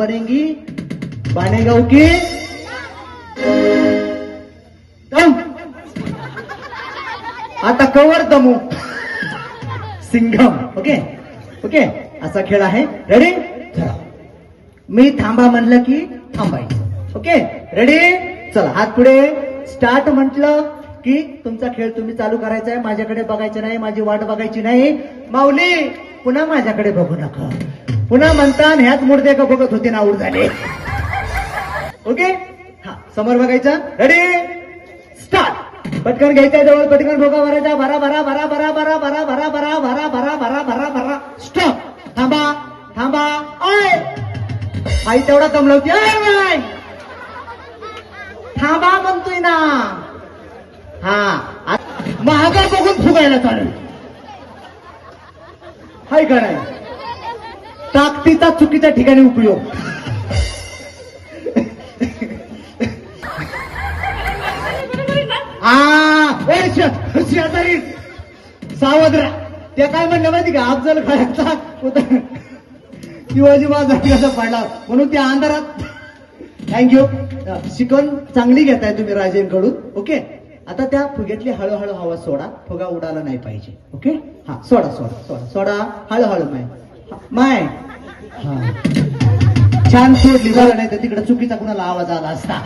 बनेंगी बनेगा की? दम. आता कवर दमू. सिंघम. ओके? ओके? असा खेळ आहे. रेडी चला. मी थांबा म्हणलं की थांबायचं. ओके? रेडी चला. हात पुढे. स्टार्ट म्हटलं की तुमचा खेळ तुम्ही चालू करायचा आहे. माझ्याकडे बघायचं नाही. माझी वाट बघायची नाही. माऊली पुन्हा माझ्याकडे बघू नका. पुन्हा म्हणता ह्याच मुडदे का बघत होते ना आऊट झाले ओके हा समोर बघायचं रेडी स्टार्ट पटकन घ्यायचा जवळ पटकन भोगा भरायचा भरा भरा भरा भरा भरा भरा भरा भरा भरा भरा भरा भरा भरा स्टॉप थांबा थांबा आय आई तेवढा कमलवती थांबा म्हणतोय ना हा महागा बघून फुगायला चालेल हाय का नाही ताकदीचा चुकीच्या ठिकाणी उपयोग. शेजारी सावध राहा त्या काय म्हणलं माहिती का? अफजल खायचा होता शिवाजी महाराजांचा पडला. म्हणून त्या अंधारात. थँक्यू शिकवण चांगली घेताय तुम्ही राजेंकडून. ओके आता त्या फुग्यातली हळूहळू हवा सोडा. फुगा उडाला नाही पाहिजे. ओके हा सोडा सोडा सोडा. सोडा. हळूहळू माय. हा, माय. छान सोडली बरं नाही तर तिकडे चुकीचा कुणाला आवाज आला असता.